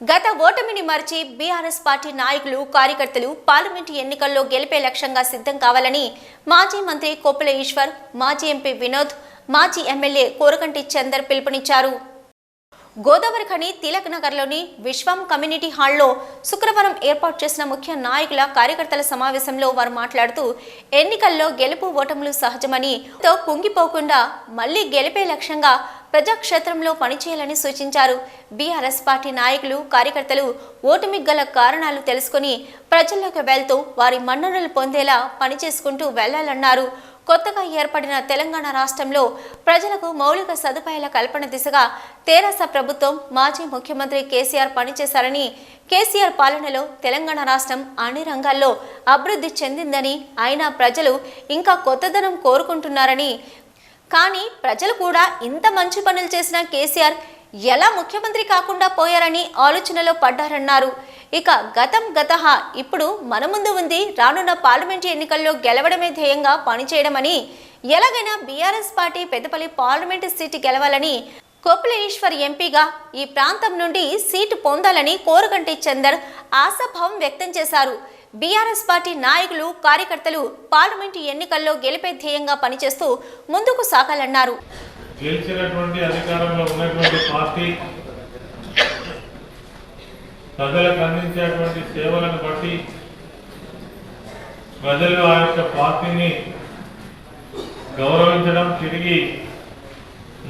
గత ఓటమిని మార్చి BRS party నాయకులు కార్యకర్తలు పార్లమెంటు ఎన్నికల్లో గెలిపే లక్ష్యంగా సిద్ధం కావాలని మాజీ మంత్రి కొప్పుల ఈశ్వర్ మాజీ ఎంపీ వినోద్ మాజీ ఎమ్మెల్యే కోరకంటి చందర్ పిలుపునిచ్చారు. గోదావరి ఖని తిలక్ నగర్లోని విశ్వం కమ్యూనిటీ హాల్లో శుక్రవారం ఏర్పాటు చేసిన ముఖ్య నాయకుల కార్యకర్తల సమావేశంలో వారు మాట్లాడుతూ ఎన్నికల్లో గెలుపు ఓటములు సహజమని తో కుంగిపోకుండా మళ్ళీ గెలిపే లక్ష్యంగా ప్రజాక్షేత్రంలో పనిచేయాలని సూచించారు. బీఆర్ఎస్ పార్టీ నాయకులు కార్యకర్తలు ఓటమి గల కారణాలు తెలుసుకుని ప్రజల్లోకి వెళ్తూ వారి మన్ననలు పొందేలా పనిచేసుకుంటూ వెళ్ళాలన్నారు. కొత్తగా ఏర్పడిన తెలంగాణ రాష్ట్రంలో ప్రజలకు మౌలిక సదుపాయాల కల్పన దిశగా తెరాస ప్రభుత్వం మాజీ ముఖ్యమంత్రి కేసీఆర్ పనిచేశారని కేసీఆర్ పాలనలో తెలంగాణ రాష్ట్రం అన్ని రంగాల్లో అభివృద్ధి చెందిందని అయినా ప్రజలు ఇంకా కొత్తదనం కోరుకుంటున్నారని కానీ ప్రజలు కూడా ఇంత మంచి పనులు చేసిన కేసీఆర్ ఎలా ముఖ్యమంత్రి కాకుండా పోయారని ఆలోచనలో పడ్డారన్నారు. ఇక గతం గతహ ఇప్పుడు మన ముందు ఉంది. రానున్న పార్లమెంటు ఎన్నికల్లో గెలవడమే ధ్యేయంగా పనిచేయడమని ఎలాగైనా BRS party Peddapalli parliament seat గెలవాలని కోపిలేశ్వర్ ఎంపీగా ఈ ప్రాంతం నుండి సీటు పొందాలని కోరుగంటి చందర్ ఆశాభావం వ్యక్తం చేశారు. బీఆర్ఎస్ పార్టీ నాయకులు కార్యకర్తలు పార్లమెంటు ఎన్నికల్లో గెలిపే ధ్యేయంగా పనిచేస్తూ ముందుకు సాగాలన్నారు. గెలిచినటువంటి అధికారంలో ఉన్నటువంటి పార్టీ ప్రజలకు అందించేటువంటి సేవలను బట్టి ప్రజలు ఆ యొక్క పార్టీని గౌరవించడం తిరిగి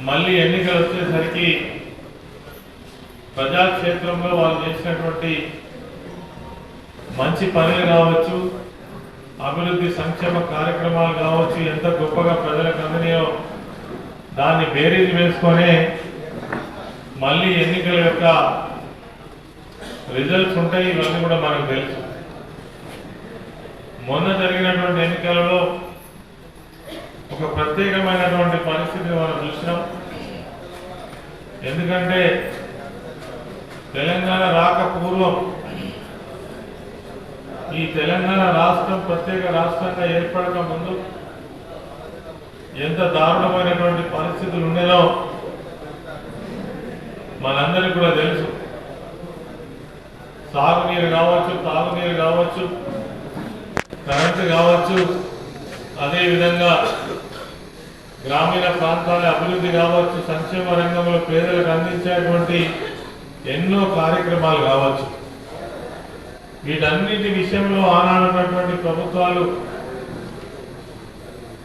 మళ్ళీ ఎన్నికలు వచ్చేసరికి ప్రజాక్షేత్రంలో వాళ్ళు చేసినటువంటి మంచి పనులు కావచ్చు అభివృద్ధి సంక్షేమ కార్యక్రమాలు కావచ్చు ఎంత గొప్పగా ప్రజలకు అందినాయో దాన్ని బేరీజ్ వేసుకొని మళ్ళీ ఎన్నికల యొక్క రిజల్ట్స్ ఉంటాయి ఇవన్నీ కూడా మనకు తెలుసు. మొన్న జరిగినటువంటి ఎన్నికలలో ఒక ప్రత్యేకమైనటువంటి పరిస్థితిని మనం చూసినాం. ఎందుకంటే తెలంగాణ రాక పూర్వం ఈ తెలంగాణ రాష్ట్రం ప్రత్యేక రాష్ట్రంగా ఏర్పడక ముందు ఎంత దారుణమైనటువంటి పరిస్థితులు ఉండేదో మనందరికీ కూడా తెలుసు. సాగునీరు కావచ్చు తాగునీరు కావచ్చు కరెంటు కావచ్చు అదేవిధంగా గ్రామీణ ప్రాంతాల అభివృద్ధి కావచ్చు సంక్షేమ రంగంలో పేదలకు అందించేటువంటి ఎన్నో కార్యక్రమాలు కావచ్చు. వీటన్నిటి విషయంలో ఆనాడున్నటువంటి ప్రభుత్వాలు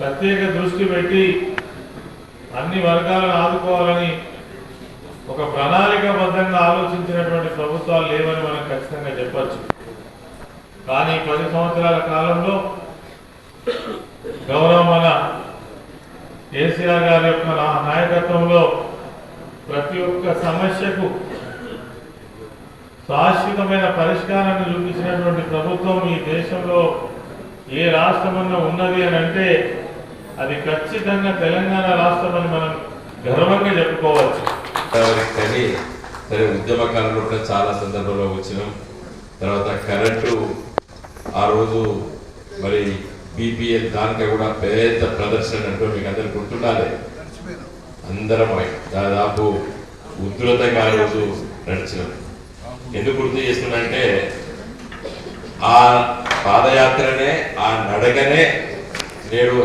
ప్రత్యేక దృష్టి పెట్టి అన్ని వర్గాలను ఆదుకోవాలని ఒక ప్రణాళికాబద్ధంగా ఆలోచించినటువంటి ప్రభుత్వాలు లేవని మనం ఖచ్చితంగా చెప్పచ్చు. కానీ పది సంవత్సరాల కాలంలో గౌరవ మన కేసీఆర్ గారి యొక్క నాయకత్వంలో ప్రతి ఒక్క సమస్యకు శాశ్వతమైన పరిష్కారాన్ని చూపించినటువంటి ప్రభుత్వం ఈ దేశంలో ఏ రాష్ట్రమన్నా ఉన్నది అని అంటే అది ఖచ్చితంగా తెలంగాణ రాష్ట్రం అని మనం గర్వంగా చెప్పుకోవచ్చు. కానీ సరే ఉద్యమ కాలంలో కూడా చాలా సందర్భంలో వచ్చినాం. తర్వాత కరెంటు ఆ రోజు మరి బీపీఎల్ దానికే కూడా పెద్ద ప్రదర్శన అంటూ మీకు అందరు గుర్తుండాలి. అందరం దాదాపు ఉధృతంగా ఆ రోజు నడిచినాం. ఎందుకు గుర్తు చేస్తున్నానంటే ఆ పాదయాత్రనే ఆ నడకనే నేడు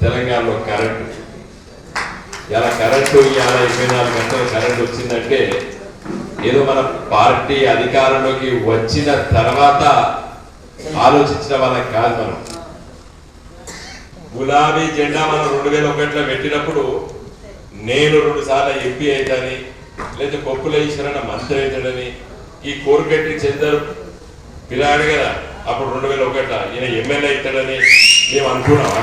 తెలంగాణలో కరెంటు. ఇలా కరెంటు ఇవాళ ఇరవై నాలుగు గంటలు కరెంట్ వచ్చిందంటే ఏదో మన పార్టీ అధికారంలోకి వచ్చిన తర్వాత ఆలోచించిన వాళ్ళకి కాదు మనం. గులాబీ జెండా మనం రెండు వేల ఒకటిలో పెట్టినప్పుడు నేను రెండు సార్లు ఎంపీ అవుతాని లేదా కొప్పుల ఈశ్వరన్న మంత్రి అవుతాడని ఈ కోరికట్టి చెందారు పిల్లాడు కదా. అప్పుడు రెండు వేల ఒకట ఈయన ఎమ్మెల్యే అవుతాడని మేము అనుకున్నామా?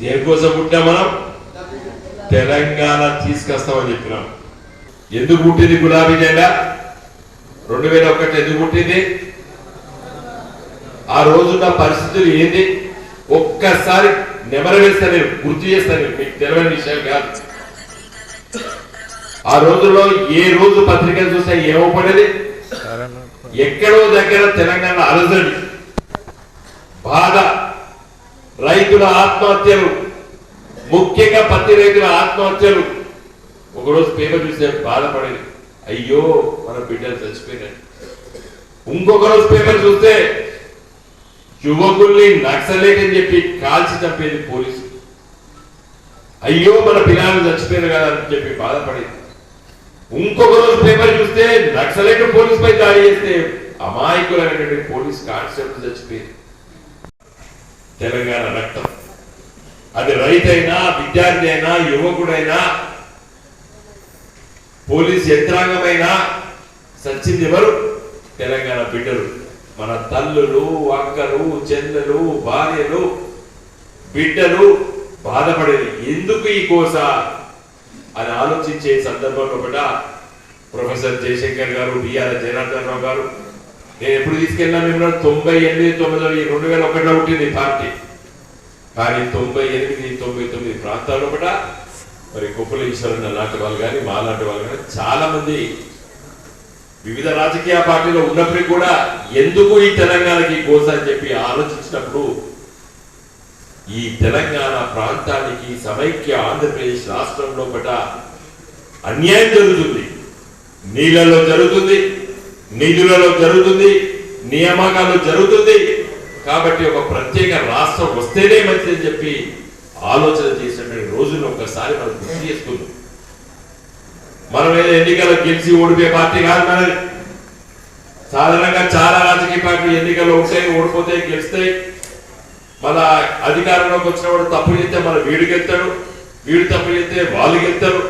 దేనికోసం పుట్టాం మనం? తెలంగాణ తీసుకొస్తామని చెప్పినాం. ఎందుకు పుట్టింది గులాబీ జెండా? రెండు వేల ఒకటి ఎందుకు పుట్టింది? ఆ రోజున్న పరిస్థితులు ఏంది ఒక్కసారి నెమరు వేస్తా నేను గుర్తు చేస్తాను మీకు తెలియని విషయం కాదు. ఆ రోజుల్లో ఏ రోజు పత్రికలు చూస్తే ఏమవుపడేది? ఎక్కడో దగ్గర తెలంగాణ అలజడి. బాధ. రైతుల ఆత్మహత్యలు. ముఖ్యంగా పత్తి రైతుల ఆత్మహత్యలు. ఒకరోజు పేపర్ చూస్తే బాధపడేది. అయ్యో మన బిడ్డలు చచ్చిపోయినాయి ఇంకొక రోజు పేపర్ చూస్తే యువకుల్ని నక్సలేట్ అని చెప్పి కాల్చి చంపేది పోలీసు అయ్యో మన పిల్లలు చచ్చిపోయారు కదా అని చెప్పి బాధపడేది. ఇంకొక రోజు పేపర్ చూస్తే నక్సలైట్ పోలీస్ పై దాడి చేస్తే అమాయకులైనటువంటి పోలీస్ కానిస్టేబుల్ చచ్చిపోయింది తెలంగాణ రక్తం. అది రైతైనా విద్యార్థి అయినా యువకుడైనా పోలీస్ యంత్రాంగమైనా సచ్చింది ఎవరు? తెలంగాణ బిడ్డలు. మన తల్లులు అక్కలు చెల్లెలు భార్యలు బిడ్డలు బాధపడేది. ఎందుకు ఈ కోస? అని ఆలోచించే సందర్భంలో కూడా ప్రొఫెసర్ జయశంకర్ గారు బిఆర్ జనార్దన్ రావు గారు. నేను ఎప్పుడు తీసుకెళ్ళినా మేము తొంభై ఎనిమిది తొమ్మిదిలో ఈ రెండు వేల ఒకటిలో ఉంటుంది పార్టీ. కానీ తొంభై ఎనిమిది తొంభై తొమ్మిది ప్రాంతాల్లో కూడా మరి కుప్పల ఈశ్వరన్న లాంటి వాళ్ళు కానీ మా లాంటి వాళ్ళు కానీ చాలా మంది వివిధ రాజకీయ పార్టీలో ఉన్నప్పటికీ కూడా ఎందుకు ఈ తెలంగాణకి కోస అని చెప్పి ఆలోచించినప్పుడు ఈ తెలంగాణ ప్రాంతానికి సమైక్య ఆంధ్రప్రదేశ్ రాష్ట్రంలో పట అన్యాయం జరుగుతుంది. నీళ్ళలో జరుగుతుంది నిధులలో జరుగుతుంది నియామకాలు జరుగుతుంది. కాబట్టి ఒక ప్రత్యేక రాష్ట్రం వస్తేనే మంచిదని చెప్పి ఆలోచన చేసినటువంటి రోజును ఒకసారి మనం గుర్తు చేసుకుందాం. మనం ఏదో ఎన్నికలు గెలిచి ఓడిపోయే పార్టీ కాదు మనది. సాధారణంగా చాలా రాజకీయ పార్టీలు ఎన్నికల్లో ఉంటాయి ఓడిపోతాయి గెలుస్తాయి మన అధికారంలోకి వచ్చినప్పుడు తప్పు చేస్తే మన వీడు గెలుతాడు వీడు తప్పు చేస్తే వాళ్ళు గెలుతారు.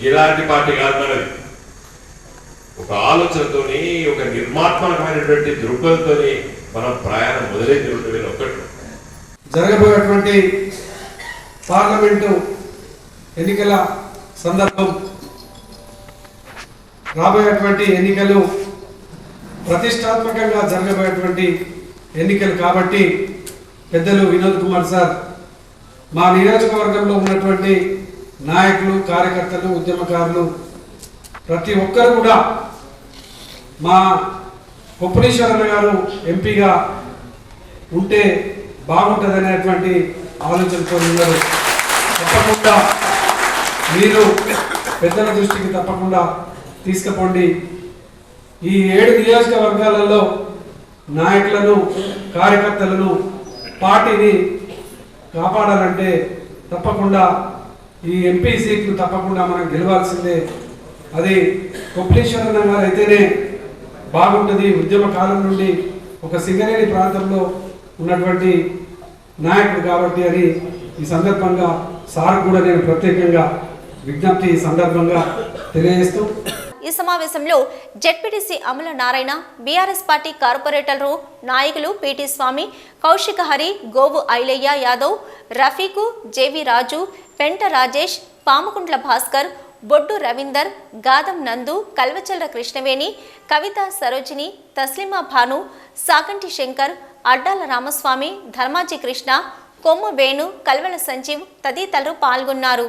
ఇలాంటి పార్టీ కాదు మనది. ఒక ఆలోచనతోని ఒక నిర్మాత్మకమైనటువంటి దృక్పథంతోని మనం ప్రయాణం మొదలైంది ఒకటి. జరగబోయేటువంటి పార్లమెంటు ఎన్నికల సందర్భం రాబోయేటువంటి ఎన్నికలు ప్రతిష్టాత్మకంగా జరగబోయేటువంటి ఎన్నికలు కాబట్టి పెద్దలు వినోద్ కుమార్ సార్ మా నియోజకవర్గంలో ఉన్నటువంటి నాయకులు కార్యకర్తలు ఉద్యమకారులు ప్రతి ఒక్కరు కూడా మా కొప్పలీశ్వరన్న గారు ఎంపీగా ఉంటే బాగుంటుంది అనేటువంటి ఆలోచనతో ఉన్నారు. తప్పకుండా మీరు పెద్దల దృష్టికి తప్పకుండా తీసుకుపోండి. ఈ ఏడు నియోజకవర్గాలలో నాయకులను కార్యకర్తలను పార్టీని కాపాడాలంటే తప్పకుండా ఈ ఎంపీ సీట్లు తప్పకుండా మనం గెలవాల్సిందే. అది కొప్పలేశ్వరన్న గారు అయితేనే బాగుంటుంది. ఉద్యమ కాలం నుండి ఒక సింగరేణి ప్రాంతంలో ఉన్నటువంటి నాయకుడు కాబట్టి అని ఈ సందర్భంగా సార్ కూడా నేను ప్రత్యేకంగా విజ్ఞప్తి ఈ సందర్భంగా తెలియజేస్తూ ఈ సమావేశంలో ZPTC Amala Narayana BRS party కార్పొరేటర్లు నాయకులు పిటి స్వామి కౌశిక హరి గోవు ఐలయ్య యాదవ్ రఫీకు జేవి రాజు పెంట రాజేష్ పాముకుంట్ల భాస్కర్ బొడ్డు రవీందర్ గాదం నందు కల్వచల్ర కృష్ణవేణి కవిత సరోజిని తస్లిమా భాను సాకంటి శంకర్ అడ్డాల రామస్వామి ధర్మాజీ కృష్ణ కొమ్ము వేణు కల్వల సంజీవ్ తదితరులు పాల్గొన్నారు.